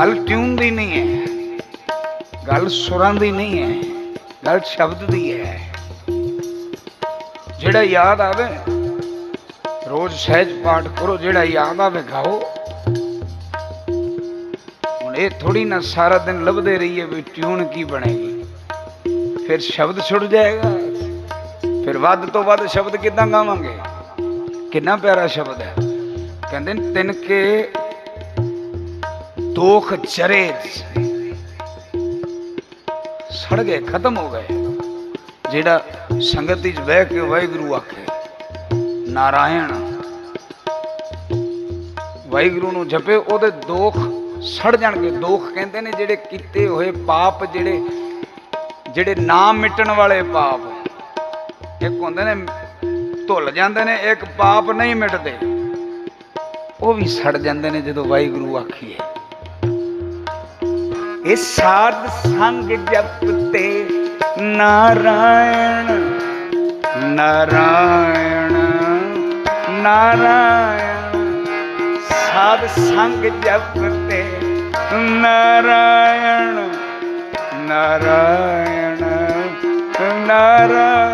ਗੱਲ ਟਿਊਨ ਦੀ ਨਹੀਂ ਹੈ? ਗੱਲ ਸੁਰਾਂ ਦੀ ਨਹੀਂ ਹੈ, ਗੱਲ ਸ਼ਬਦ ਦੀ ਹੈ। ਜਿਹੜਾ ਯਾਦ ਆਵੇ, ਰੋਜ਼ ਸਹਿਜ ਪਾਠ ਕਰੋ, ਜਿਹੜਾ ਯਾਦ ਆਵੇ ਗਾਓ। ਹੁਣ ਇਹ ਥੋੜੀ ਨਾ ਸਾਰਾ ਦਿਨ ਲੱਭਦੇ ਰਹੀਏ ਵੀ ਟਿਊਨ ਕੀ ਬਣੇਗੀ। ਫਿਰ ਸ਼ਬਦ ਛੁੱਟ ਜਾਏਗਾ। ਫਿਰ ਵੱਧ ਤੋਂ ਵੱਧ ਸ਼ਬਦ ਕਿੱਦਾਂ ਗਾਵਾਂਗੇ? ਕਿੰਨਾ ਪਿਆਰਾ ਸ਼ਬਦ ਹੈ। ਕਹਿੰਦੇ ਨੇ ਤਿੰਨ ਕੇ ਦੋਖ ਚਰੇ ਸੜ ਗਏ ਖਤਮ ਹੋ ਗਏ। ਜਿਹੜਾ ਸੰਗਤ ਵਿੱਚ ਬਹਿ ਕੇ ਵਾਹਿਗੁਰੂ ਆਖੇ, ਨਾਰਾਇਣ, ਵਾਹਿਗੁਰੂ ਨੂੰ ਜਪੇ, ਉਹਦੇ ਦੋਖ ਸੜ ਜਾਣਗੇ। ਦੋਖ ਕਹਿੰਦੇ ਨੇ ਜਿਹੜੇ ਕੀਤੇ ਹੋਏ ਪਾਪ, ਜਿਹੜੇ ਜਿਹੜੇ ਨਾ ਮਿਟਣ ਵਾਲੇ ਪਾਪ। ਇੱਕ ਹੁੰਦੇ ਨੇ, ਧੁੱਲ ਜਾਂਦੇ ਨੇ, ਇੱਕ ਪਾਪ ਨਹੀਂ ਮਿਟਦੇ। ਉਹ ਵੀ ਸੜ ਜਾਂਦੇ ਨੇ ਜਦੋਂ ਵਾਹਿਗੁਰੂ ਆਖੀਏ। ਇਹ ਸਾਧ ਸੰਗ ਜਪਤੇ ਨਾਰਾਇਣ ਨਾਰਾਇਣ ਨਾਰਾਇਣ। ਸਾਧ ਸੰਗ ਜਪਤੇ ਨਾਰਾਇਣ ਨਾਰਾਇਣ ਨਾਰਾਇਣ।